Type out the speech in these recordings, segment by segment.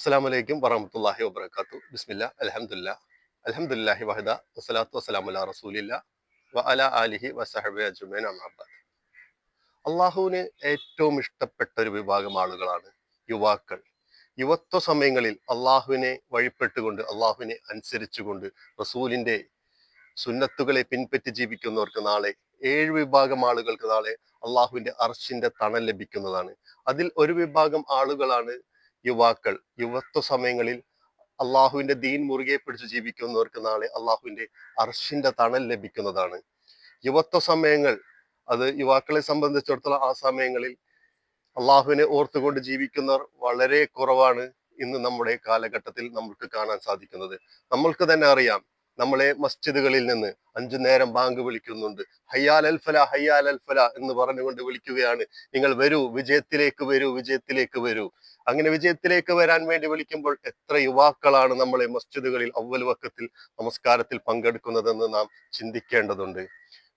അസ്സാം വലൈക്കും വറഹമത്തല്ലാഹി വബർക്കാത്തു ബിസ്മില്ല അലഹമുല്ല അലഹമുല്ലാഹി വഹദ വസ്സലാത്തു വസ്സലാമുല്ല റസൂലില്ല വ അല അലിഹി വസഹബി അജുമേൻ അമാബാദ് അള്ളാഹുവിന് ഏറ്റവും ഇഷ്ടപ്പെട്ട ഒരു വിഭാഗം ആളുകളാണ് യുവാക്കൾ. യുവത്വ സമയങ്ങളിൽ അള്ളാഹുവിനെ വഴിപ്പെട്ടുകൊണ്ട് അള്ളാഹുവിനെ അനുസരിച്ചുകൊണ്ട് റസൂലിന്റെ സുന്നത്തുകളെ പിൻപറ്റി ജീവിക്കുന്നവർക്ക് നാളെ ഏഴ് വിഭാഗം ആളുകൾക്ക് നാളെ അള്ളാഹുവിന്റെ അർഷിന്റെ തണൽ ലഭിക്കുന്നതാണ്. അതിൽ ഒരു വിഭാഗം ആളുകളാണ് യുവാക്കൾ യുവത്വ സമയങ്ങളിൽ അള്ളാഹുവിന്റെ ദീൻ മുറുകെ പിടിച്ച് ജീവിക്കുന്നവർക്ക് നാളെ അള്ളാഹുവിന്റെ അർഷിന്റെ തണൽ ലഭിക്കുന്നതാണ്. യുവത്വ സമയങ്ങൾ അത് യുവാക്കളെ സംബന്ധിച്ചിടത്തോളം ആ സമയങ്ങളിൽ അള്ളാഹുവിനെ ഓർത്തുകൊണ്ട് ജീവിക്കുന്നവർ വളരെ കുറവാണ് ഇന്ന് നമ്മുടെ കാലഘട്ടത്തിൽ നമുക്ക് കാണാൻ സാധിക്കുന്നത്. നമ്മൾക്ക് തന്നെ അറിയാം നമ്മളെ മസ്ജിദുകളിൽ നിന്ന് അഞ്ചു നേരം ബാങ്ക് വിളിക്കുന്നുണ്ട്. ഹയ്യാൽ അൽഫല ഹയ്യാൽ അൽഫല എന്ന് പറഞ്ഞുകൊണ്ട് വിളിക്കുകയാണ്. നിങ്ങൾ വരൂ വിജയത്തിലേക്ക് വരൂ വിജയത്തിലേക്ക് വരൂ. അങ്ങനെ വിജയത്തിലേക്ക് വരാൻ വേണ്ടി വിളിക്കുമ്പോൾ എത്ര യുവാക്കളാണ് നമ്മളെ മസ്ജിദുകളിൽ അവൽ വക്കത്തിൽ നമസ്കാരത്തിൽ പങ്കെടുക്കുന്നതെന്ന് നാം ചിന്തിക്കേണ്ടതുണ്ട്.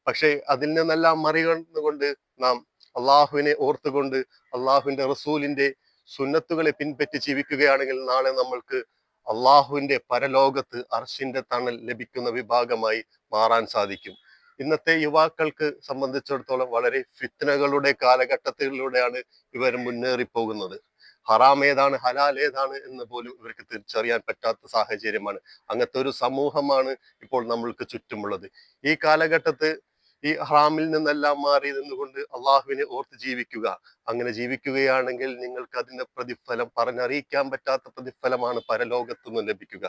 പക്ഷേ അതിൽ നിന്നെല്ലാം മറികടന്നുകൊണ്ട് നാം അള്ളാഹുവിനെ ഓർത്തുകൊണ്ട് അള്ളാഹുവിന്റെ റസൂലിന്റെ സുന്നത്തുകളെ പിൻപറ്റി ജീവിക്കുകയാണെങ്കിൽ നാളെ നമ്മൾക്ക് അള്ളാഹുവിന്റെ പരലോകത്ത് അർഷിന്റെ തണൽ ലഭിക്കുന്ന വിഭാഗമായി മാറാൻ സാധിക്കും. ഇന്നത്തെ യുവാക്കൾക്ക് സംബന്ധിച്ചിടത്തോളം വളരെ ഫിത്നകളുടെ കാലഘട്ടത്തിലൂടെയാണ് ഇവർ മുന്നേറി പോകുന്നത് ഹറാം ഏതാണ് ഹലാൽ ഏതാണ് എന്ന് പോലും ഇവർക്ക് തിരിച്ചറിയാൻ പറ്റാത്ത സാഹചര്യമാണ്. അങ്ങനത്തെ ഒരു സമൂഹമാണ് ഇപ്പോൾ നമ്മൾക്ക് ചുറ്റുമുള്ളത്. ഈ കാലഘട്ടത്ത് ഈ ഹറാമിൽ നിന്നെല്ലാം മാറി നിന്നുകൊണ്ട് അള്ളാഹുവിനെ ഓർത്ത് ജീവിക്കുക. അങ്ങനെ ജീവിക്കുകയാണെങ്കിൽ നിങ്ങൾക്ക് അതിന്റെ പ്രതിഫലം പറഞ്ഞറിയിക്കാൻ പറ്റാത്ത പ്രതിഫലമാണ് പരലോകത്തു നിന്ന് ലഭിക്കുക.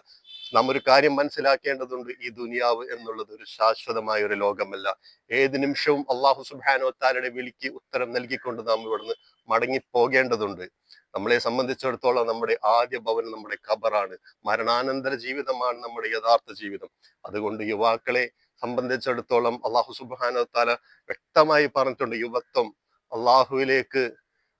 നാം ഒരു കാര്യം മനസ്സിലാക്കേണ്ടതുണ്ട് ഈ ദുനിയാവ് എന്നുള്ളത് ഒരു ശാശ്വതമായ ഒരു ലോകമല്ല. ഏത് നിമിഷവും അള്ളാഹു സുബാനോ താരുടെ വിളിക്ക് ഉത്തരം നൽകിക്കൊണ്ട് നാം ഇവിടുന്ന് മടങ്ങി പോകേണ്ടതുണ്ട് നമ്മളെ സംബന്ധിച്ചിടത്തോളം നമ്മുടെ ആദ്യ ഭവനം നമ്മുടെ ഖബറാണ്. മരണാനന്തര ജീവിതമാണ് നമ്മുടെ യഥാർത്ഥ ജീവിതം. അതുകൊണ്ട് യുവാക്കളെ സംബന്ധിച്ചിടത്തോളം അള്ളാഹു സുബാന വ്യക്തമായി പറഞ്ഞിട്ടുണ്ട് യുവത്വം അള്ളാഹുവിലേക്ക്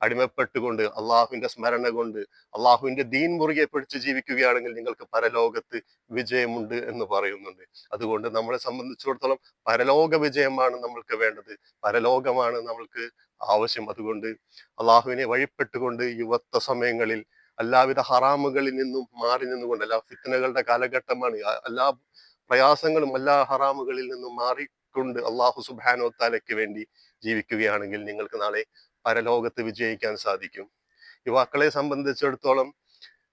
അടിമപ്പെട്ടുകൊണ്ട് അള്ളാഹുവിന്റെ സ്മരണ കൊണ്ട് അള്ളാഹുവിന്റെ ദീൻ മുറുകെ പിടിച്ച് ജീവിക്കുകയാണെങ്കിൽ നിങ്ങൾക്ക് പരലോകത്ത് വിജയമുണ്ട് എന്ന് പറയുന്നുണ്ട്. അതുകൊണ്ട് നമ്മളെ സംബന്ധിച്ചിടത്തോളം പരലോക വിജയമാണ് നമ്മൾക്ക് വേണ്ടത്. പരലോകമാണ് നമ്മൾക്ക് ആവശ്യം. അതുകൊണ്ട് അള്ളാഹുവിനെ വഴിപ്പെട്ടുകൊണ്ട് യുവത്വ സമയങ്ങളിൽ എല്ലാവിധ ഹറാമുകളിൽ നിന്നും മാറി നിന്നുകൊണ്ട് എല്ലാ ഫിത്തനകളുടെ കാലഘട്ടമാണ് എല്ലാ പ്രയാസങ്ങളും എല്ലാ ഹറാമുകളിൽ നിന്നും മാറിക്കൊണ്ട് അള്ളാഹു സുബാനോ താലയ്ക്ക് വേണ്ടി ജീവിക്കുകയാണെങ്കിൽ നിങ്ങൾക്ക് നാളെ പരലോകത്ത് വിജയിക്കാൻ സാധിക്കും. യുവാക്കളെ സംബന്ധിച്ചിടത്തോളം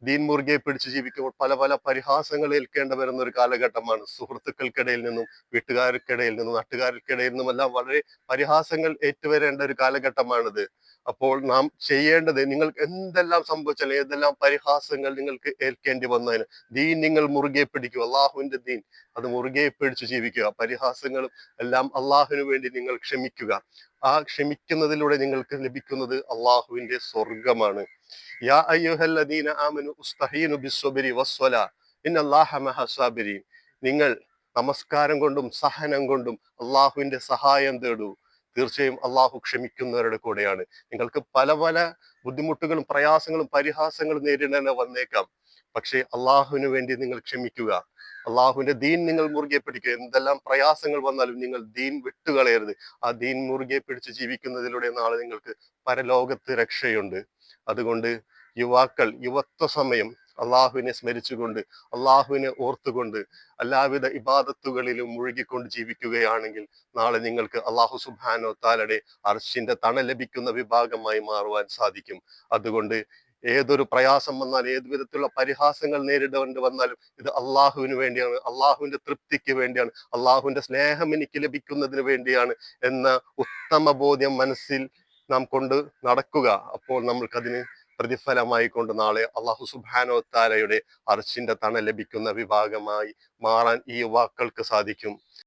ദീൻ മുറുകെ പിടിച്ച് ജീവിക്കുമ്പോൾ പല പല പരിഹാസങ്ങൾ ഏൽക്കേണ്ട വരുന്ന ഒരു കാലഘട്ടമാണ്. സുഹൃത്തുക്കൾക്കിടയിൽ നിന്നും വീട്ടുകാർക്കിടയിൽ നിന്നും നാട്ടുകാർക്കിടയിൽ നിന്നും എല്ലാം വളരെ പരിഹാസങ്ങൾ ഏറ്റുവരേണ്ട ഒരു കാലഘട്ടമാണിത്. അപ്പോൾ നാം ചെയ്യേണ്ടത് നിങ്ങൾക്ക് എന്തെല്ലാം സംഭവിച്ചാലും ഏതെല്ലാം പരിഹാസങ്ങൾ നിങ്ങൾക്ക് ഏൽക്കേണ്ടി വന്നതിന് ദീൻ നിങ്ങൾ മുറുകെ പിടിക്കുക അള്ളാഹുവിന്റെ ദീൻ. അത് മുറുകെ പിടിച്ച് ജീവിക്കുക. പരിഹാസങ്ങളും എല്ലാം അള്ളാഹുവിന് വേണ്ടി നിങ്ങൾ ക്ഷമിക്കുക. ആ ക്ഷമിക്കുന്നതിലൂടെ നിങ്ങൾക്ക് ലഭിക്കുന്നത് അള്ളാഹുവിന്റെ സ്വർഗമാണ് യാ അയ്യുഹല്ലദീന ആമനു ഉസ്തഹീനു ബിസ്വബരി വസ്വല ഇന്നല്ലാഹ الصابرين നിങ്ങൾ നമസ്കാരം കൊണ്ടും സഹനം കൊണ്ടും അള്ളാഹുവിന്റെ സഹായം തേടൂ. തീർച്ചയായും അള്ളാഹു ക്ഷമിക്കുന്നവരുടെ കൂടെയാണ്. നിങ്ങൾക്ക് പല പല ബുദ്ധിമുട്ടുകളും പ്രയാസങ്ങളും പരിഹാസങ്ങളും നേരിടേണ്ട വന്നേക്കാം. പക്ഷേ അള്ളാഹുവിന് വേണ്ടി നിങ്ങൾ ക്ഷമിക്കുക. അള്ളാഹുവിന്റെ ദീൻ നിങ്ങൾ മുറുകെ പിടിക്കുക. എന്തെല്ലാം പ്രയാസങ്ങൾ വന്നാലും നിങ്ങൾ ദീൻ വിട്ടുകളയരുത്. ആ ദീൻ മുറുകെ പിടിച്ച് ജീവിക്കുന്നതിലൂടെ നാളെ നിങ്ങൾക്ക് പരലോകത്ത് രക്ഷയുണ്ട്. അതുകൊണ്ട് യുവാക്കൾ യുവത്വ സമയം അള്ളാഹുവിനെ സ്മരിച്ചുകൊണ്ട് അള്ളാഹുവിനെ ഓർത്തുകൊണ്ട് എല്ലാവിധ ഇബാദത്തുകളിലും മുഴുകിക്കൊണ്ട് ജീവിക്കുകയാണെങ്കിൽ നാളെ നിങ്ങൾക്ക് അള്ളാഹു സുബാനോ താലയുടെ അർശിന്റെ തണ ലഭിക്കുന്ന വിഭാഗമായി മാറുവാൻ സാധിക്കും. അതുകൊണ്ട് ഏതൊരു പ്രയാസം വന്നാലും ഏത് വിധത്തിലുള്ള പരിഹാസങ്ങൾ നേരിടേണ്ടി വന്നാലും ഇത് അള്ളാഹുവിന് വേണ്ടിയാണ്. അള്ളാഹുവിന്റെ തൃപ്തിക്ക് വേണ്ടിയാണ്. അള്ളാഹുവിന്റെ സ്നേഹം എനിക്ക് ലഭിക്കുന്നതിന് വേണ്ടിയാണ് എന്ന ഉത്തമ ബോധ്യം മനസ്സിൽ നാം കൊണ്ട് നടക്കുക. അപ്പോൾ നമ്മൾക്കതിന് പ്രതിഫലമായി കൊണ്ട് നാളെ അള്ളാഹു സുബാനോ താലയുടെ അർച്ചിന്റെ തണ ലഭിക്കുന്ന വിഭാഗമായി മാറാൻ ഈ യുവാക്കൾക്ക് സാധിക്കും.